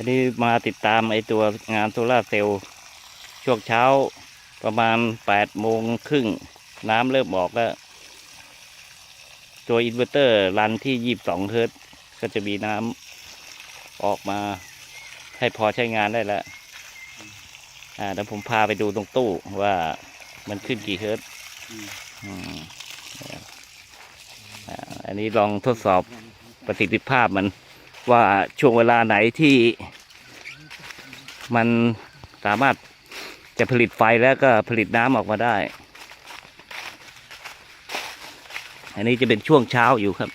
อันนี้มาติดตามไอตัวงานโซลาเซลล์ช่วงเช้าประมาณแปดโมงครึ่งน้ำเริ่มออกแล้วตัวอินเวอร์เตอร์รันที่ยี่บสองเฮิร์ตก็จะมีน้ำออกมาให้พอใช้งานได้แล้วอ่าเดี๋ยวผมพาไปดูตรงตู้ว่ามันขึ้นกี่เฮิร์ตอืมอันนี้ลองทดสอบประสิทธิภาพมัน ว่าช่วงเวลาไหนที่มันสามารถจะผลิตไฟแล้วก็ผลิตน้ำออกมาได้ อันนี้จะเป็นช่วงเช้าอยู่ครับ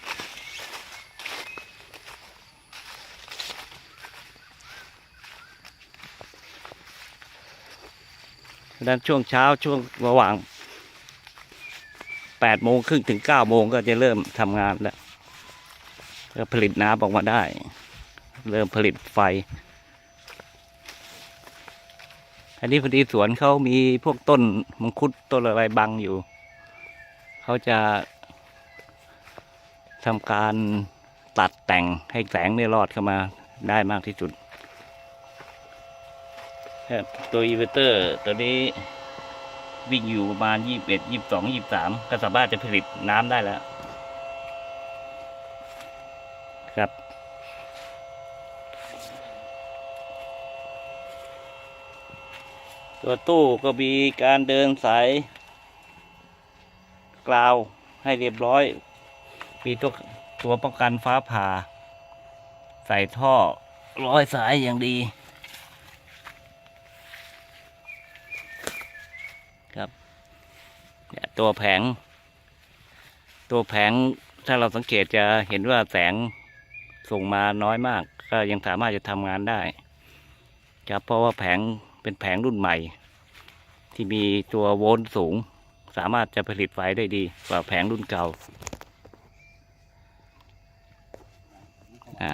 ดังนั้นช่วงเช้าช่วงระหว่างแปดโมงครึ่งถึงเก้าโมงก็จะเริ่มทำงานแล้ว ก็ผลิตน้ำออกมาได้ เริ่มผลิตไฟ อันนี้พอดีสวนเขามีพวกต้นมังคุดต้นอะไรบังอยู่ เขาจะทำการตัดแต่งให้แสงเนี่ยรอดเข้ามาได้มากที่สุดครับตัวอีเวอร์เตอร์ตัวนี้วิ่งอยู่ประมาณยี่สิบเอ็ดยี่สิบสองยี่สิบสามก็สามารถจะผลิตน้ำได้แล้ว ครับ ตัวตู้ก็มีการเดินสายกราวให้เรียบร้อย มีตัวตัวป้องกันฟ้าผ่า ใส่ท่อร้อยสายอย่างดี ครับตัวแผง ตัวแผงถ้าเราสังเกตจะเห็นว่าแสง ส่งมาน้อยมาก ก็ยังสามารถจะทำงานได้ครับเพราะว่าแผงเป็นแผงรุ่นใหม่ ที่มีตัวโวลต์สูง สามารถจะผลิตไฟได้ดีกว่าแผงรุ่นเก่าอ่า